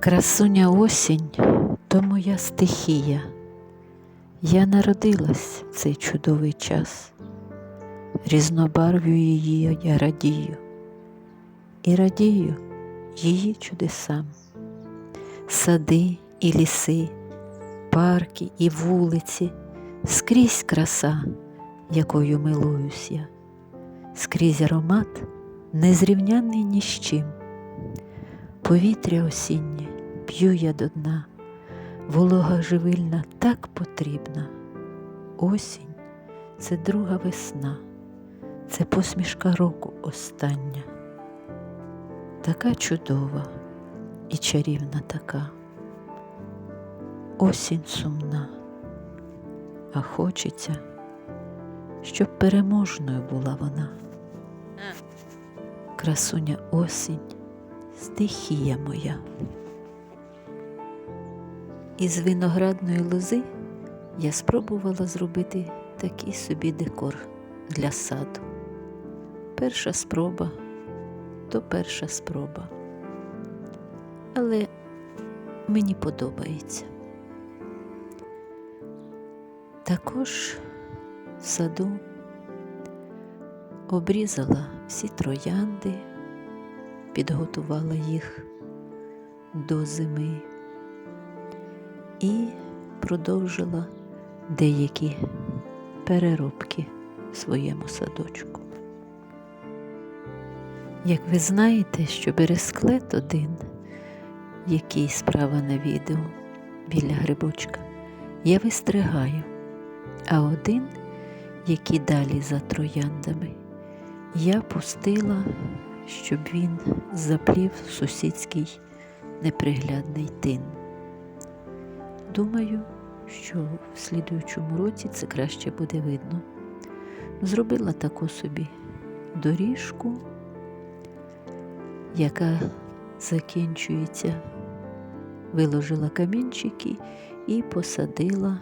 Красуня осінь то моя стихія. Я народилась в цей чудовий час, різнобарв'ю її я радію, і радію її чудесам, сади і ліси, парки і вулиці, скрізь краса, якою милуюсь я, скрізь аромат, незрівнянний ні з чим. Повітря осіннє п'ю я до дна, волога живильна так потрібна. Осінь це друга весна, це посмішка року остання. Така чудова і чарівна така. Осінь сумна, а хочеться, щоб переможною була вона. Красуня осінь стихія моя. Із виноградної лози я спробувала зробити такий собі декор для саду. Перша спроба то перша спроба. Але мені подобається. Також в саду обрізала всі троянди підготувала їх до зими і продовжила деякі переробки в своєму садочку. Як ви знаєте, що бересклет один, який справа на відео біля грибочка, я вистригаю, а один, який далі за трояндами, я пустила щоб він заплів сусідський неприглядний тин. Думаю, що в слідуючому році це краще буде видно. Зробила таку собі доріжку, яка закінчується, виложила камінчики і посадила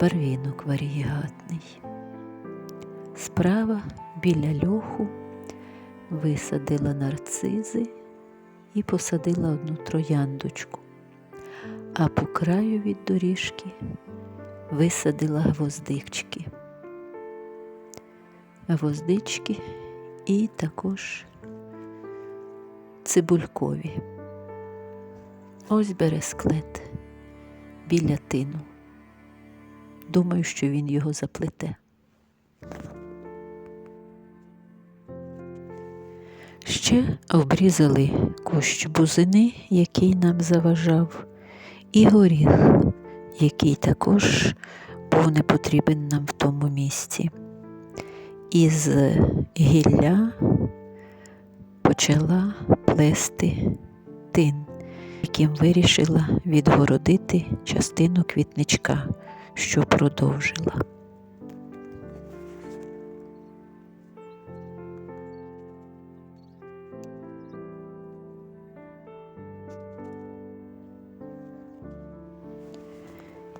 барвінок варігатний. Справа біля льоху висадила нарцизи і посадила одну трояндочку, а по краю від доріжки висадила гвоздички. Гвоздички і також цибулькові. Ось бересклет біля тину. Думаю, що він його заплете. Ще обрізали кущ бузини, який нам заважав, і горіх, який також був не потрібен нам в тому місці. Із гілля почала плести тин, яким вирішила відгородити частину квітничка, що продовжила.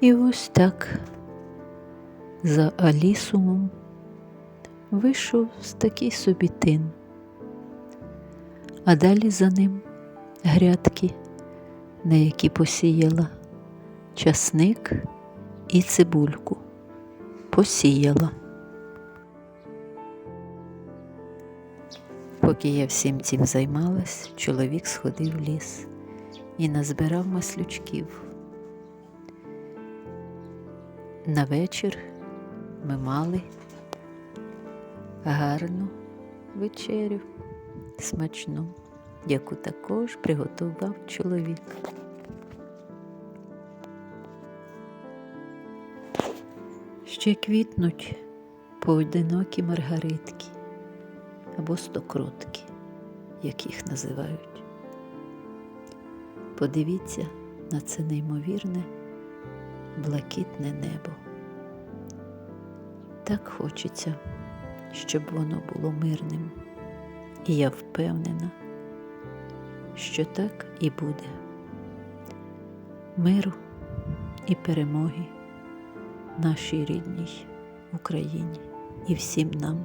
І ось так за Алісумом вийшов з такий собі тин, а далі за ним грядки, на які посіяла часник і цибульку. Посіяла. Поки я всім цим займалась, чоловік сходив в ліс і назбирав маслючків. На вечір ми мали гарну вечерю, смачну, яку також приготував чоловік. Ще квітнуть поодинокі маргаритки або стокротки, як їх називають. Подивіться на це неймовірне блакитне небо. Так хочеться, щоб воно було мирним, і я впевнена, що так і буде. Миру і перемоги нашій рідній Україні і всім нам.